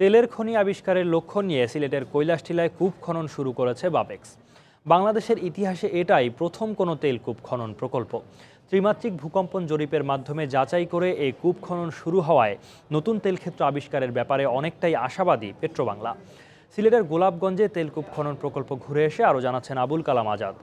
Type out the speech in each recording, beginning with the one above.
তেলের খনি আবিষ্কারের লক্ষ্য নিয়ে সিলেটের কৈলাসটিলায় কূপ খনন শুরু করেছে বাপেক্স। বাংলাদেশের ইতিহাসে এটাই প্রথম কোনো তেল কূপ খনন প্রকল্প। ত্রিমাত্রিক ভূকম্পন জরিপের মাধ্যমে যাচাই করে এই কূপ খনন শুরু হওয়ায় নতুন তেলক্ষেত্র আবিষ্কারের ব্যাপারে অনেকটাই আশাবাদী পেট্রোবাংলা। সিলেটের গোলাপগঞ্জে তেলকূপ খনন প্রকল্প ঘুরে এসে আরও জানাচ্ছেন আবুল কালাম আজাদ।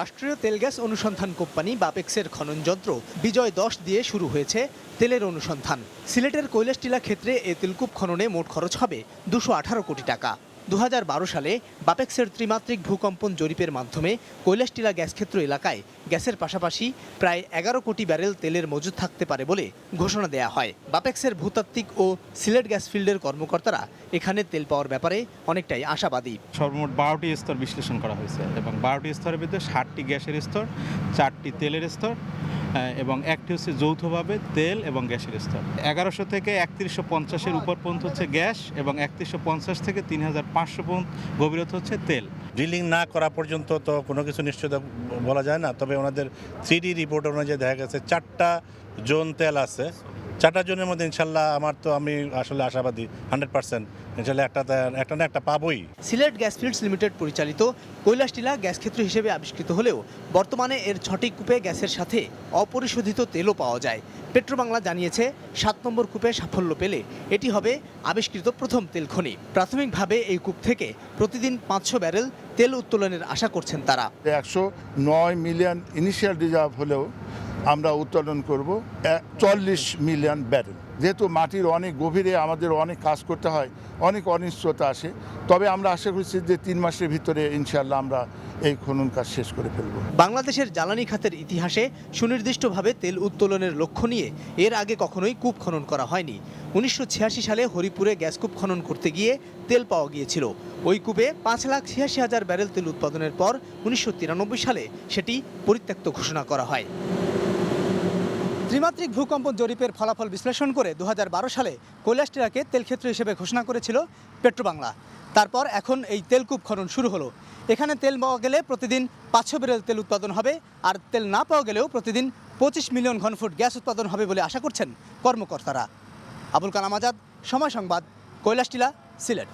রাষ্ট্রীয় তেল গ্যাস অনুসন্ধান কোম্পানি বাপেক্সের খনন যন্ত্র বিজয় দশ দিয়ে শুরু হয়েছে তেলের অনুসন্ধান। সিলেটের কৈলাসটিলা ক্ষেত্রে এ তেলকূপ খননে মোট খরচ হবে দুশো আঠারো কোটি টাকা। দু হাজার বারো সালে বাপেক্সের ত্রিমাত্রিক ভূকম্পন জরিপের মাধ্যমে কৈলাসটিলা গ্যাস ক্ষেত্র এলাকায় গ্যাসের পাশাপাশি প্রায় এগারো কোটি ব্যারেল তেলের মজুদ থাকতে পারে বলে ঘোষণা দেয়া হয়। বাপেক্সের ভূতাত্ত্বিক ও সিলেট গ্যাস ফিল্ডের কর্মকর্তারা এখানে তেল পাওয়ার ব্যাপারে অনেকটাই আশাবাদী। সর্বমোট বারোটি স্তর বিশ্লেষণ করা হয়েছে এবং বারোটি স্তরের ভিতরে ষাটটি গ্যাসের স্তর, চারটি তেলের স্তর এবং একটি হচ্ছে যৌথভাবে তেল এবং গ্যাসের স্তর। এগারোশো থেকে একত্রিশশো পঞ্চাশের উপর পর্যন্ত হচ্ছে গ্যাস এবং একত্রিশশো পঞ্চাশ থেকে তিন হাজার পাঁচশো পর্যন্ত গভীরতা হচ্ছে তেল। ড্রিলিং না করা পর্যন্ত তো কোনো কিছু নিশ্চয়তা বলা যায় না, তবে ওনাদের থ্রি রিপোর্ট অনুযায়ী দেখা গেছে চারটা জোন তেল আছে। চারটা জনের মধ্যে ইনশাল্লাহ আমার তো আমি আসলে আশাবাদী হান্ড্রেড পার্সেন্ট। ইনশাল্লাহ একটা একটা না একটা পাবোই। সিলেট গ্যাস ফিল্ডস লিমিটেড পরিচালিত কৈলাসটিলা গ্যাস ক্ষেত্র হিসেবে আবিষ্কৃত হলেও বর্তমানে এর ছটি কূপে গ্যাসের সাথে অপরিশোধিত তেলও পাওয়া যায়। পেট্রোবাংলা জানিয়েছে সাত নম্বর কূপে সাফল্য পেলে এটি হবে আবিষ্কৃত প্রথম তেল খনি প্রাথমিকভাবে এই কূপ থেকে প্রতিদিন পাঁচশো ব্যারেল তেল উত্তোলনের আশা করছেন তারা। একশো নয় মিলিয়ন ইনিশিয়াল রিজার্ভ হলেও আমরা উত্তোলন করব চল্লিশ মিলিয়ন ব্যারেল। যেহেতু মাটির অনেক গভীরে আমাদের অনেক কাজ করতে হয়, অনেক অনিশ্চয়তা আসে, তবে আমরা আশা করছি যে তিন মাসের ভিতরে ইনশাল্লাহ আমরা এই খনন কাজ শেষ করে ফেলব। বাংলাদেশের জ্বালানি খাতের ইতিহাসে সুনির্দিষ্টভাবে তেল উত্তোলনের লক্ষ্য নিয়ে এর আগে কখনোই কূপ খনন করা হয়নি। উনিশশো ছিয়াশি সালে হরিপুরে গ্যাস কূপ খনন করতে গিয়ে তেল পাওয়া গিয়েছিল। ওই কূপে পাঁচ লাখ ছিয়াশি হাজার ব্যারেল তেল উৎপাদনের পর উনিশশো তিরানব্বই সালে সেটি পরিত্যক্ত ঘোষণা করা হয়। ত্রিমাত্রিক ভূকম্পন জরিপের ফলাফল বিশ্লেষণ করে দু হাজার বারো সালে কৈলাসটিরাকে তেলক্ষেত্র হিসেবে ঘোষণা করেছিল পেট্রোবাংলা। তারপর এখন এই তেলকূপ খনন শুরু হলো। এখানে তেল পাওয়া গেলে প্রতিদিন পাঁচশো ব্যারেল তেল উৎপাদন হবে আর তেল না পাওয়া গেলেও প্রতিদিন পঁচিশ মিলিয়ন ঘনফুট গ্যাস উৎপাদন হবে বলে আশা করছেন কর্মকর্তারা। আবুল কালাম আজাদ, সময় সংবাদ, কৈলাসটিলা, সিলেট।